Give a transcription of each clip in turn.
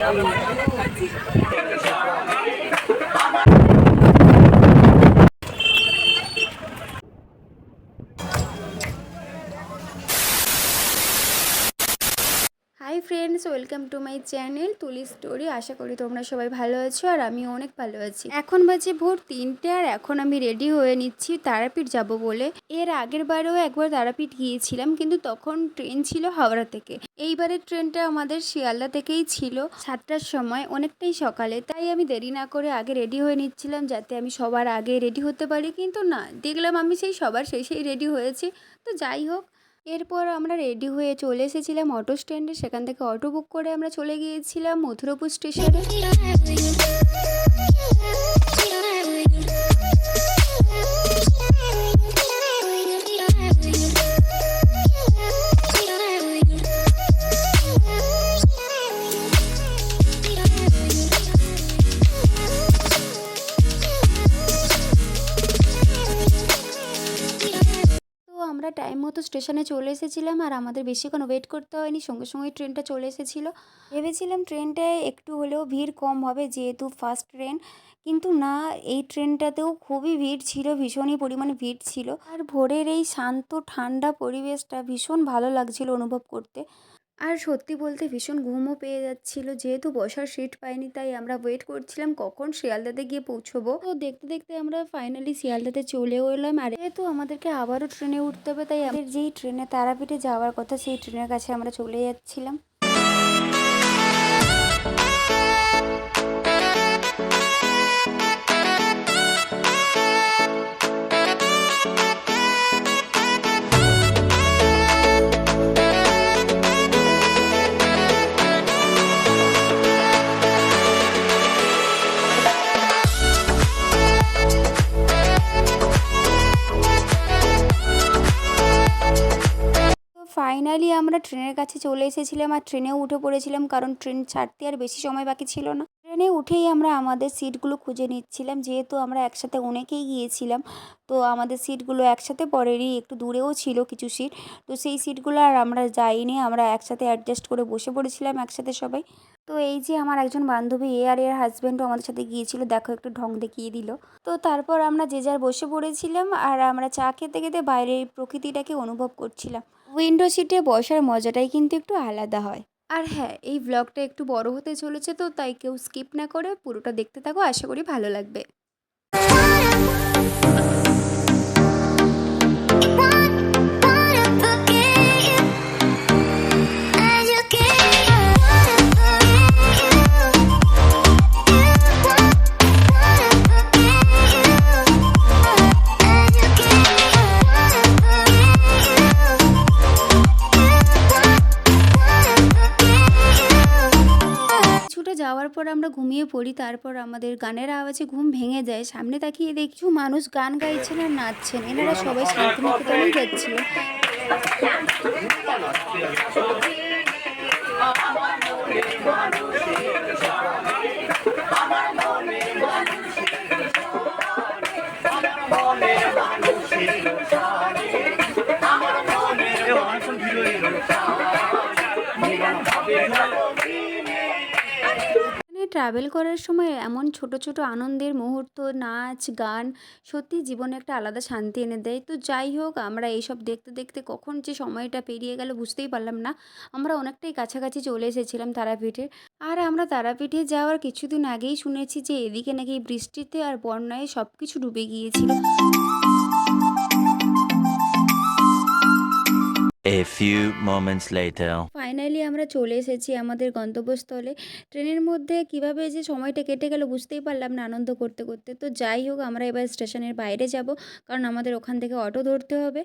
Hi welcome to my channel Tuli story. আশা করি তোমরা সবাই ভালো আছো আর আমি অনেক ভালো আছি। এখন বাজে ভোর তিনটে আর এখন আমি রেডি হয়ে নিচ্ছি তারাপীঠ যাব বলে। এর আগের বারেও একবার তারাপীঠ গিয়েছিলাম, কিন্তু তখন ট্রেন ছিল হাওড়া থেকে। এইবারের ট্রেনটা আমাদের শিয়ালদা থেকেই ছিল সাতটার সময়, অনেকটাই সকালে। তাই আমি দেরি না করে আগে রেডি হয়ে নিচ্ছিলাম যাতে আমি সবার আগে রেডি হতে পারি। কিন্তু না, দেখলাম আমি সেই সবার শেষেই রেডি হয়েছি। তো যাই হোক এরপর আমরা রেডি হয়ে চলে এসেছিলাম অটো স্ট্যান্ডে। সেখান থেকে অটো বুক করে আমরা চলে গিয়েছিলাম মথুরাপুর স্টেশনে। আমরা টাইম মতো স্টেশনে চলে এসেছিলাম আর আমাদের বেশিক্ষণ ওয়েট করতে হয়নি। সঙ্গে সঙ্গে ট্রেনটা চলে এসেছিল। ভেবেছিলাম ট্রেনটায় একটু হলেও ভিড় কম হবে যেহেতু ফার্স্ট ট্রেন কিন্তু না, এই ট্রেনটাতেও খুবই ভিড় ছিল, ভীষণই পরিমাণে ভিড় ছিল। আর ভোরের এই শান্ত, ঠান্ডা পরিবেশটা ভীষণ ভালো লাগছিল অনুভব করতে। আর সত্যি বলতে ভীষণ ঘুমও পেয়ে যাচ্ছিল, যেহেতু বসার সিট পাইনি, তাই আমরা ওয়েট করছিলাম কখন শিয়ালদাতে গিয়ে পৌঁছবো। তো দেখতে দেখতে আমরা ফাইনালি শিয়ালদাতে চলেও এলাম, আর যেহেতু আমাদেরকে আবারও ট্রেনে উঠতে হবে, তাই আমাদের যেই ট্রেনে তারাপীঠে যাওয়ার কথা, সেই ট্রেনের কাছে আমরা চলে যাচ্ছিলাম। ফাইনালি আমরা ট্রেনের কাছে চলে এসেছিলাম আর ট্রেনেও উঠে পড়েছিলাম কারণ ট্রেন ছাড়তে আর বেশি সময় বাকি ছিল না। ট্রেনে উঠেই আমরা আমাদের সিটগুলো খুঁজে নিচ্ছিলাম, যেহেতু আমরা একসাথে অনেকেই গিয়েছিলাম, তো আমাদের সিটগুলো একসাথে পরেরই একটু দূরেও ছিল কিছু সিট, তো সেই সিটগুলো আর আমরা যাইনি, আমরা একসাথে অ্যাডজাস্ট করে বসে পড়েছিলাম একসাথে সবাই। তো এই যে আমার একজন বান্ধবী, এ আর এর হাজব্যান্ডও আমাদের সাথে গিয়েছিল, দেখো একটু ঢং দেখিয়ে দিল। তো তারপর আমরা যে যার বসে পড়েছিলাম আর আমরা চা খেতে খেতে বাইরের প্রকৃতিটাকে অনুভব করছিলাম। উইন্ডো সিটে বসার মজাটাই কিন্তু একটু আলাদা হয়। আর হ্যাঁ এই ব্লগটা একটু বড় হতে চলেছে তো, তাই কেউ স্কিপ না করে পুরোটা দেখতে থাকো, আশা করি ভালো লাগবে। কিছুটা যাওয়ার পর আমরা ঘুমিয়ে পড়ি, তারপর আমাদের গানের আওয়াজে ঘুম ভেঙে যায়। সামনে তাকিয়ে দেখি কিছু মানুষ গান গাইছেন আর নাচছেন। এনারা সবাই শান্তিনিকেতনে যাচ্ছিল। ট্রাভেল করার সময় এমন ছোট ছোট আনন্দের মুহূর্ত, নাচ, গান সত্যি জীবনে একটা আলাদা শান্তি এনে দেয়। তো যাই হোক, আমরা এইসব দেখতে দেখতে কখন যে সময়টা পেরিয়ে গেল বুঝতেই পারলাম না। আমরা অনেকটাই কাছাকাছি চলে এসেছিলাম তারাপীঠে। আর আমরা তারাপীঠে যাওয়ার কিছুদিন আগেই শুনেছি যে এদিকে নাকি বৃষ্টিতে আর বন্যায় সব কিছু ডুবে গিয়েছিল। A few moments later. Finally আমরা চলে এসেছি আমাদের গন্তব্যস্থলে। ট্রেনের মধ্যে কীভাবে যে সময়টা কেটে গেল বুঝতেই পারলাম না আনন্দ করতে করতে। তো যাই হোক, আমরা এবার স্টেশনের বাইরে যাব, কারণ আমাদের ওখান থেকে অটো ধরতে হবে।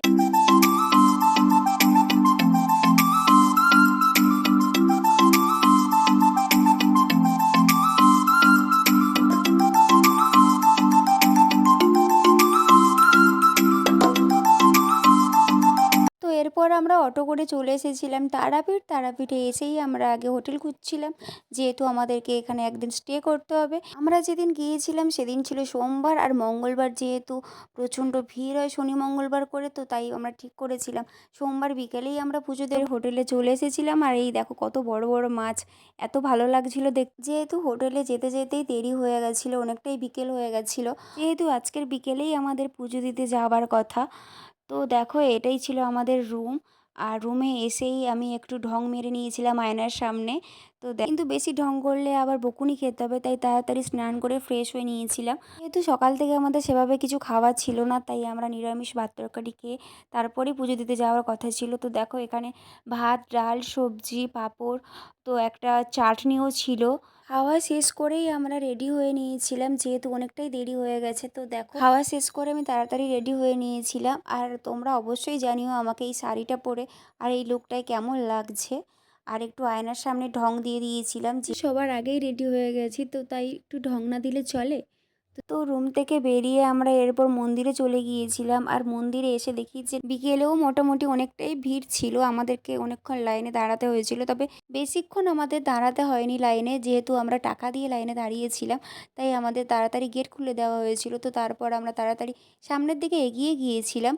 আমরা অটো করে চলে এসেছিলাম তারাপীঠ। তারাপীঠে এসেই আমরা আগে হোটেল খুঁজছিলাম। যেহেতু আমাদেরকে এখানে একদিন স্টে করতে হবে। আমরা যেদিন গিয়েছিলাম সেদিন ছিল সোমবার আর মঙ্গলবার যেহেতু প্রচণ্ড ভিড় হয় শনি মঙ্গলবার করে, তো তাই আমরা ঠিক করেছিলাম। সোমবার বিকেলেই আমরা পুজোদের হোটেলে চলে এসেছিলাম। আর এই দেখো কত বড় বড় মাছ, এত ভালো লাগছিল দেখ। যেহেতু হোটেলে যেতে যেতেই দেরি হয়ে গেছিল, অনেকটাই বিকেল হয়ে গেছিল। যেহেতু আজকের বিকেলেই আমাদের পুজো দিতে যাওয়ার কথা তো দেখো এটাই ছিল আমাদের রুম আর রুমে এসেই আমি একটু ঢং মেরে নিয়েছিলাম আয়নার সামনে। তো দেখ- কিন্তু বেশি ঢং করলে আবার বকুনি খেতে হবে, তাই তাড়াতাড়ি স্নান করে ফ্রেশ হয়ে নিয়েছিলাম। যেহেতু সকাল থেকে আমাদের সেভাবে কিছু খাওয়া ছিল না, তাই আমরা নিরামিষ ভাত তরকারি খেয়ে তারপরেই পুজো দিতে যাওয়ার কথা ছিল। তো দেখো এখানে ভাত, ডাল, সবজি, পাঁপড়, তো একটা চাটনিও ছিল। খাওয়া শেষ করেই আমরা রেডি হয়ে নিয়েছিলাম, যেহেতু অনেকটাই দেরি হয়ে গেছে। তো দেখো, খাওয়া শেষ করে আমি তাড়াতাড়ি রেডি হয়ে নিয়েছিলাম। আর তোমরা অবশ্যই জানিও আমাকে এই শাড়িটা পরে আর এই লুকটায় কেমন লাগছে। আর একটু আয়নার সামনে ঢং দিয়ে দিয়েছিলাম যে সবার আগেই রেডি হয়ে গেছি, তো তাই একটু ঢং না দিলে চলে। তো রুম থেকে বেরিয়ে আমরা এরপর মন্দিরে চলে গিয়েছিলাম আর মন্দিরে এসে দেখি যে বিকেলেও মোটামুটি অনেকটাই ভিড় ছিল, আমাদেরকে অনেকক্ষণ লাইনে দাঁড়াতে হয়েছিল। তবে বেশিক্ষণ আমাদের দাঁড়াতে হয়নি লাইনে যেহেতু আমরা টাকা দিয়ে লাইনে দাঁড়িয়েছিলাম, তাই আমাদের তাড়াতাড়ি গেট খুলে দেওয়া হয়েছিল। তো তারপর আমরা তাড়াতাড়ি সামনের দিকে এগিয়ে গিয়েছিলাম।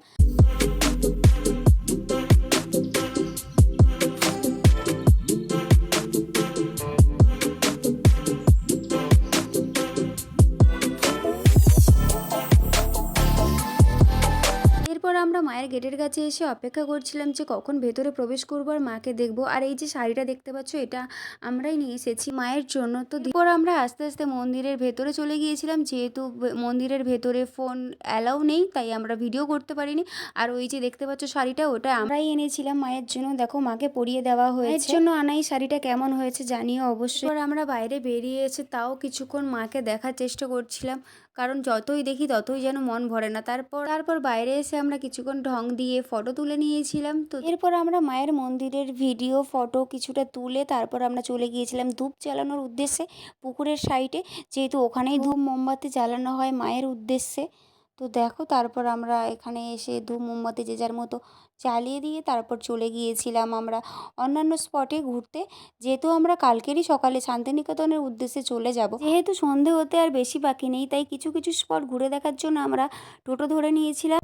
মায়ের গেটের কাছে এসে অপেক্ষা করছিলাম যে কখন ভেতরে প্রবেশ করব আর মাকে দেখব। আর এই যে শাড়িটা দেখতে পাচ্ছ, এটা আমরাই নিয়ে এসেছি মায়ের জন্য। তো এরপর আমরা আস্তে আস্তে মন্দিরের ভেতরে চলে গিয়েছিলাম। যেহেতু মন্দিরের ভেতরে ফোন অ্যালাউ নেই, তাই আমরা ভিডিও করতে পারিনি। আর ওই যে দেখতে পাচ্ছ শাড়িটা, ওটা আমরাই এনেছিলাম মায়ের জন্য। দেখো, মাকে পরিয়ে দেওয়া হয়েছে। জন্য আনাই শাড়িটা কেমন হয়েছে জানিও অবশ্যই। আমরা বাইরে বেরিয়ে এসে তাও কিছুক্ষণ মাকে দেখার চেষ্টা করছিলাম। কারণ যতই দেখি ততই যেন মন ভরে না। তারপর তারপর বাইরে এসে আমরা কিছুক্ষণ ঢং দিয়ে ফটো তুলে নিয়েছিলাম। তো এরপর আমরা মায়ের মন্দিরের ভিডিও ফটো কিছুটা তুলে তারপর আমরা চলে গিয়েছিলাম ধূপ জ্বালানোর উদ্দেশ্যে পুকুরের সাইডে যেহেতু ওখানেই ধূপ মোমবাতি জ্বালানো হয় মায়ের উদ্দেশ্যে। তো দেখো তারপর আমরা এখানে এসে ধূপ মোমবাতি যে যার মতো চালিয়ে দিয়ে তারপর চলে গিয়েছিলাম আমরা অন্যান্য স্পটে ঘুরতে। যেহেতু আমরা কালকেরই সকালে শান্তিনিকেতনের উদ্দেশ্যে চলে যাব। যেহেতু সন্ধে হতে আর বেশি বাকি নেই, তাই কিছু কিছু স্পট ঘুরে দেখার জন্য আমরা টোটো ধরে নিয়েছিলাম।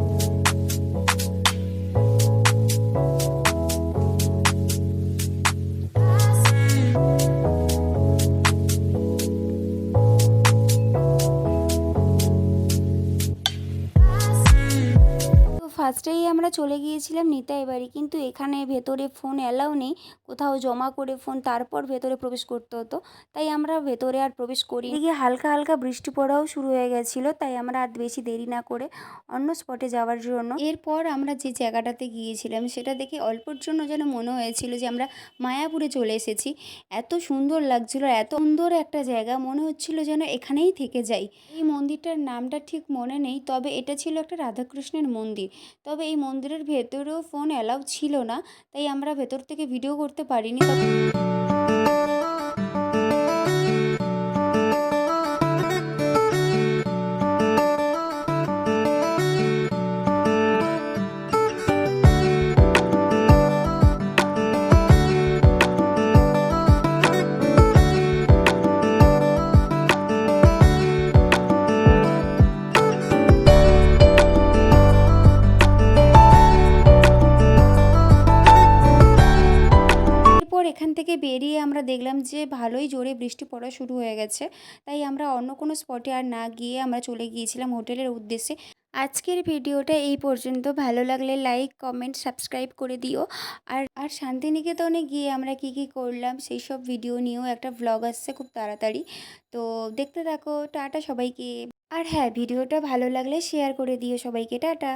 ফার্স্টেই আমরা চলে গিয়েছিলাম নিতাই বাড়ি, কিন্তু এখানে ভেতরে ফোন অ্যালাউ নেই। কোথাও জমা করে ফোন তারপর ভেতরে প্রবেশ করতে হতো। তাই আমরা ভেতরে আর প্রবেশ করি এদিকে হালকা হালকা বৃষ্টি পড়াও শুরু হয়ে গেছিল, তাই আমরা আর বেশি দেরি না করে অন্য স্পটে যাওয়ার জন্য। এরপর আমরা যে জায়গাটাতে গিয়েছিলাম, সেটা দেখে অল্পর জন্য যেন মনে হয়েছিল যে আমরা মায়াপুরে চলে এসেছি। এত সুন্দর লাগছিল এত সুন্দর একটা জায়গা, মনে হচ্ছিল যেন এখানেই থেকে যাই। এই মন্দিরটার নামটা ঠিক মনে নেই, তবে এটা ছিল একটা রাধাকৃষ্ণের মন্দির। তবে এই মন্দিরের ভেতরেও ফোন অ্যালাউ ছিল না তাই আমরা ভেতর থেকে ভিডিও করতে পারিনি। দেখলাম যে ভালোই জোরে বৃষ্টি পড়া শুরু হয়ে গেছে। তাই আমরা অন্য কোনো স্পটে আর না গিয়ে আমরা চলে গিয়েছিলাম হোটেলের উদ্দেশ্যে। আজকের ভিডিওটা এই পর্যন্ত। ভালো লাগলে লাইক, কমেন্ট, সাবস্ক্রাইব করে দিও। আর আর শান্তিনিকেতনে গিয়ে আমরা কি কি করলাম সেই সব ভিডিও নিয়েও একটা ভ্লগ আসছে খুব তাড়াতাড়ি। তো দেখতে থাকো। টাটা সবাইকে। আর হ্যাঁ ভিডিওটা ভালো লাগলে শেয়ার করে দিও সবাইকে। টাটা।